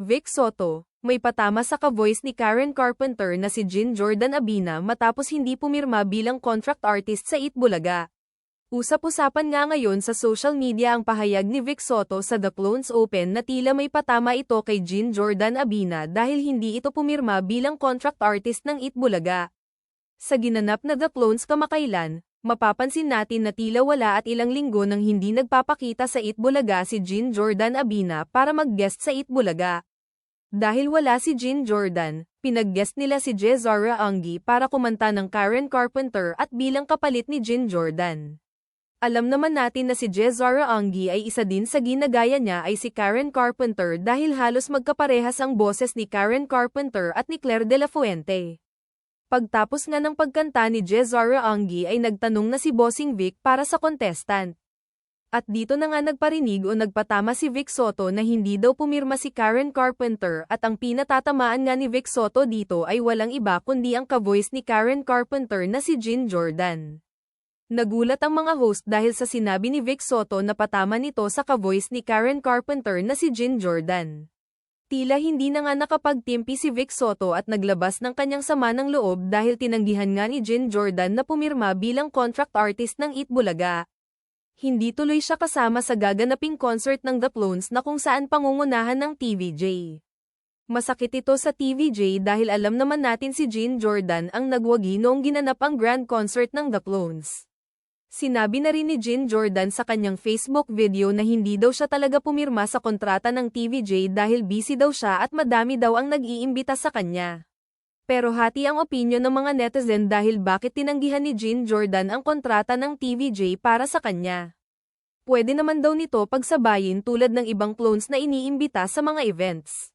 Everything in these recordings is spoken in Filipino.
Vic Soto, may patama sa ka-voice ni Karen Carpenter na si Jin Jordan Abina matapos hindi pumirma bilang contract artist sa Itbulaga. Usap-usapan nga ngayon sa social media ang pahayag ni Vic Soto sa The Clones Open na tila may patama ito kay Jin Jordan Abina dahil hindi ito pumirma bilang contract artist ng Itbulaga. Sa ginanap na The Clones kamakailan, mapapansin natin na tila wala at ilang linggo nang hindi nagpapakita sa Itbulaga si Jin Jordan Abina para mag-guest sa Itbulaga. Dahil wala si Jin Jordan, pinag-guest nila si Jezara Angi para kumanta ng Karen Carpenter at bilang kapalit ni Jin Jordan. Alam naman natin na si Jezara Angi ay isa din sa ginagaya niya ay si Karen Carpenter dahil halos magkaparehas ang boses ni Karen Carpenter at ni Claire de la Fuente. Pagtapos nga ng pagkanta ni Jezara Angi ay nagtanong na si Bossing Vic para sa contestant. At dito na nga nagparinig o nagpatama si Vic Soto na hindi daw pumirma si Karen Carpenter at ang pinatatamaan nga ni Vic Soto dito ay walang iba kundi ang ka-voice ni Karen Carpenter na si Jin Jordan. Nagulat ang mga host dahil sa sinabi ni Vic Soto na patama nito sa ka-voice ni Karen Carpenter na si Jin Jordan. Tila hindi na nga nakapagtimpi si Vic Soto at naglabas ng kanyang sama ng loob dahil tinanggihan nga ni Jin Jordan na pumirma bilang contract artist ng Itbulaga. Hindi tuloy siya kasama sa gaganaping concert ng The Clones na kung saan pangungunahan ng TVJ. Masakit ito sa TVJ dahil alam naman natin si Jean Jordan ang nagwagi noong ginanap ang grand concert ng The Clones. Sinabi na rin ni Jean Jordan sa kanyang Facebook video na hindi daw siya talaga pumirma sa kontrata ng TVJ dahil busy daw siya at madami daw ang nag-iimbita sa kanya. Pero hati ang opinion ng mga netizen dahil bakit tinanggihan ni Jean Jordan ang kontrata ng TVJ para sa kanya. Pwede naman daw nito pagsabayin tulad ng ibang clones na iniimbita sa mga events.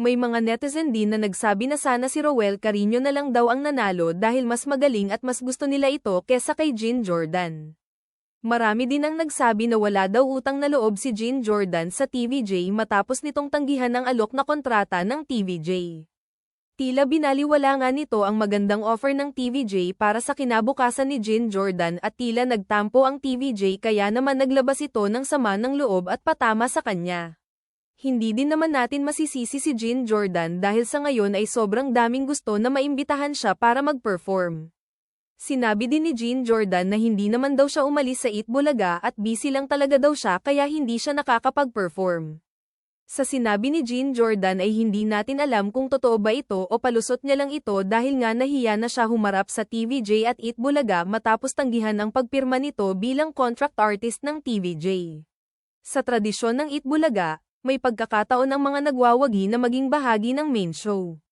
May mga netizen din na nagsabi na sana si Rowell Carino na lang daw ang nanalo dahil mas magaling at mas gusto nila ito kesa kay Jean Jordan. Marami din ang nagsabi na wala daw utang na loob si Jean Jordan sa TVJ matapos nitong tanggihan ng alok na kontrata ng TVJ. Tila binaliwala nga nito ang magandang offer ng TVJ para sa kinabukasan ni Jin Jordan at tila nagtampo ang TVJ kaya naman naglabas ito ng sama ng loob at patama sa kanya. Hindi din naman natin masisisi si Jin Jordan dahil sa ngayon ay sobrang daming gusto na maimbitahan siya para mag-perform. Sinabi din ni Jean Jordan na hindi naman daw siya umalis sa Itbulaga at busy lang talaga daw siya kaya hindi siya nakakapag-perform. Sa sinabi ni Jean Jordan ay hindi natin alam kung totoo ba ito o palusot niya lang ito dahil nga nahiya na siya humarap sa TVJ at Itbulaga matapos tanggihan ang pagpirma nito bilang contract artist ng TVJ. Sa tradisyon ng Itbulaga, may pagkakataon ang mga nagwawagi na maging bahagi ng main show.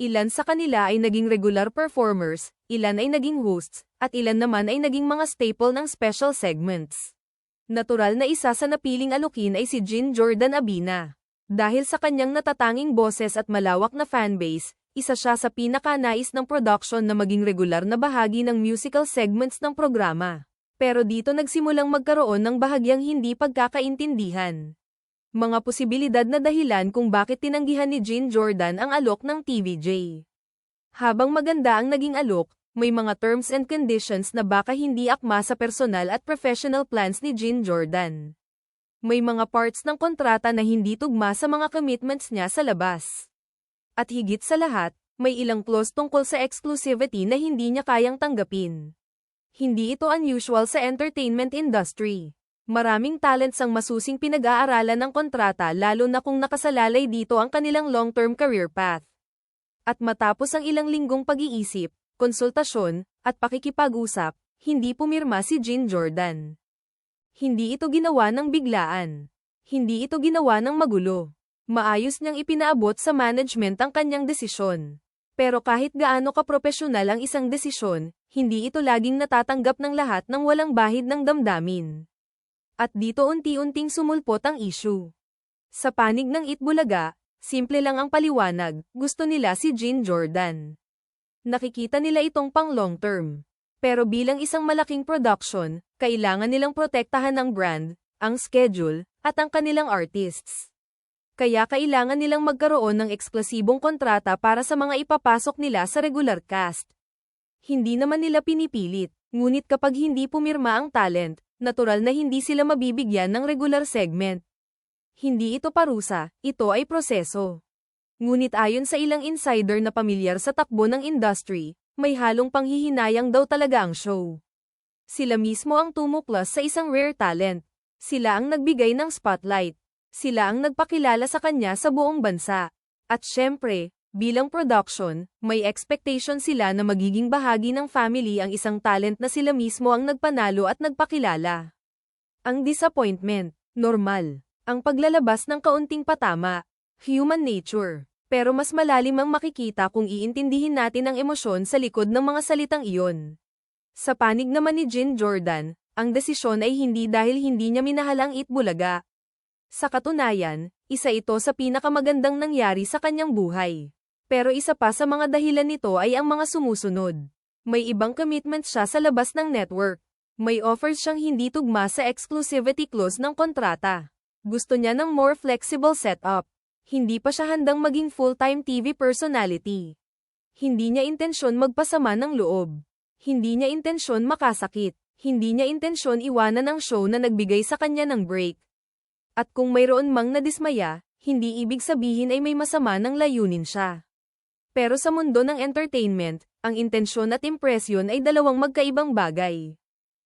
Ilan sa kanila ay naging regular performers, ilan ay naging hosts, at ilan naman ay naging mga staple ng special segments. Natural na isa sa napiling alukin ay si Jin Jordan Abina. Dahil sa kanyang natatanging boses at malawak na fanbase, isa siya sa pinakanais ng production na maging regular na bahagi ng musical segments ng programa. Pero dito nagsimulang magkaroon ng bahagyang hindi pagkakaintindihan. Mga posibilidad na dahilan kung bakit tinanggihan ni Jin Jordan ang alok ng TVJ. Habang maganda ang naging alok, may mga terms and conditions na baka hindi akma sa personal at professional plans ni Jin Jordan. May mga parts ng kontrata na hindi tugma sa mga commitments niya sa labas. At higit sa lahat, may ilang clause tungkol sa exclusivity na hindi niya kayang tanggapin. Hindi ito unusual sa entertainment industry. Maraming talents ang masusing pinag-aaralan ng kontrata lalo na kung nakasalalay dito ang kanilang long-term career path. At matapos ang ilang linggong pag-iisip, konsultasyon, at pakikipag-usap, hindi pumirma si Jin Jordan. Hindi ito ginawa ng biglaan. Hindi ito ginawa ng magulo. Maayos niyang ipinaabot sa management ang kanyang desisyon. Pero kahit gaano kapropesyonal ang isang desisyon, hindi ito laging natatanggap ng lahat ng walang bahid ng damdamin. At dito unti-unting sumulpot ang issue. Sa panig ng Itbulaga, simple lang ang paliwanag, gusto nila si Jin Jordan nakikita nila itong pang long term. Pero bilang isang malaking production, kailangan nilang protektahan ang brand, ang schedule, at ang kanilang artists. Kaya kailangan nilang magkaroon ng eksklusibong kontrata para sa mga ipapasok nila sa regular cast. Hindi naman nila pinipilit, ngunit kapag hindi pumirma ang talent, natural na hindi sila mabibigyan ng regular segment. Hindi ito parusa, ito ay proseso. Ngunit ayon sa ilang insider na pamilyar sa takbo ng industry, may halong panghihinayang daw talaga ang show. Sila mismo ang tumuklas sa isang rare talent. Sila ang nagbigay ng spotlight. Sila ang nagpakilala sa kanya sa buong bansa. At syempre, bilang production, may expectation sila na magiging bahagi ng family ang isang talent na sila mismo ang nagpanalo at nagpakilala. Ang disappointment, normal. Ang paglalabas ng kaunting patama, human nature. Pero mas malalim ang makikita kung iintindihin natin ang emosyon sa likod ng mga salitang iyon. Sa panig naman ni Jin Jordan, ang desisyon ay hindi dahil hindi niya minahal ang Itbulaga. Sa katunayan, isa ito sa pinakamagandang nangyari sa kanyang buhay. Pero isa pa sa mga dahilan nito ay ang mga sumusunod. May ibang commitment siya sa labas ng network. May offers siyang hindi tugma sa exclusivity clause ng kontrata. Gusto niya ng more flexible setup. Hindi pa siya handang maging full-time TV personality. Hindi niya intensyon magpasama ng loob. Hindi niya intensyon makasakit. Hindi niya intensyon iwanan ang show na nagbigay sa kanya ng break. At kung mayroon mang nadismaya, hindi ibig sabihin ay may masama ng layunin siya. Pero sa mundo ng entertainment, ang intensyon at impresyon ay dalawang magkaibang bagay.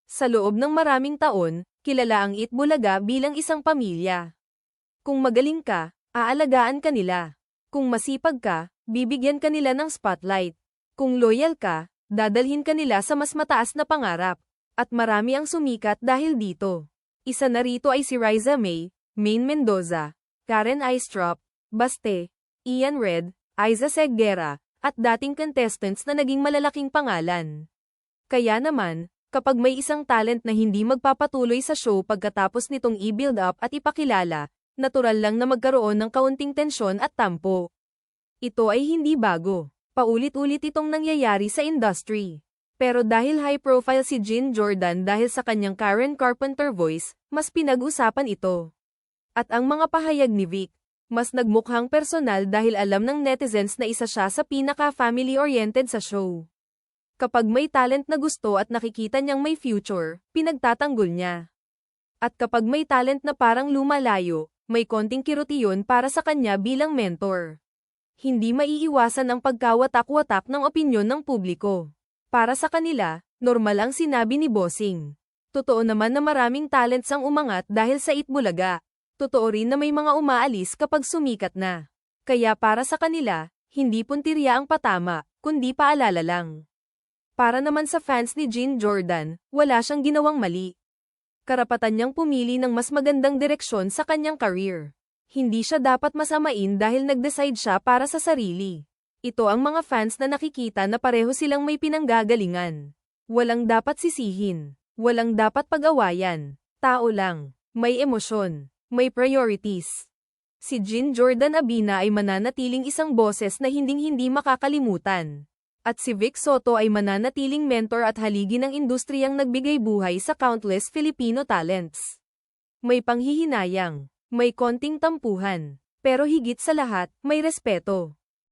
Sa loob ng maraming taon, kilala ang Itbulaga bilang isang pamilya. Kung magaling ka, aalagaan ka nila. Kung masipag ka, bibigyan ka nila ng spotlight. Kung loyal ka, dadalhin ka nila sa mas mataas na pangarap. At marami ang sumikat dahil dito. Isa na rito ay si Riza May, Maine Mendoza, Karen Aistrop, Baste, Ian Red, Aiza Seguera, at dating contestants na naging malalaking pangalan. Kaya naman, kapag may isang talent na hindi magpapatuloy sa show pagkatapos nitong i-build up at ipakilala, natural lang na magkaroon ng kaunting tensyon at tampo. Ito ay hindi bago. Paulit-ulit itong nangyayari sa industry. Pero dahil high profile si Jin Jordan dahil sa kanyang Karen Carpenter voice, mas pinag-usapan ito. At ang mga pahayag ni Vic, mas nagmukhang personal dahil alam ng netizens na isa siya sa pinaka-family-oriented sa show. Kapag may talent na gusto at nakikita niyang may future, pinagtatanggol niya. At kapag may talent na parang lumalayo, may konting kirot iyon para sa kanya bilang mentor. Hindi maiiwasan ang pagkawatak-watak ng opinyon ng publiko. Para sa kanila, normal ang sinabi ni Bossing. Totoo naman na maraming talents ang umangat dahil sa Itbulaga. Totoo rin na may mga umaalis kapag sumikat na. Kaya para sa kanila, hindi puntirya ang patama, kundi paalala lang. Para naman sa fans ni Jean Jordan, wala siyang ginawang mali karapatan niyang pumili ng mas magandang direksyon sa kanyang career. Hindi siya dapat masamain dahil nag-decide siya para sa sarili. Ito ang mga fans na nakikita na pareho silang may pinanggagalingan. Walang dapat sisihin. Walang dapat pag-awayan. Tao lang. May emosyon. May priorities. Si Jin Jordan Abina ay mananatiling isang boses na hinding-hindi makakalimutan. At si Vic Soto ay mananatiling mentor at haligi ng industriyang nagbigay buhay sa countless Filipino talents. May panghihinayang, may konting tampuhan, pero higit sa lahat, may respeto.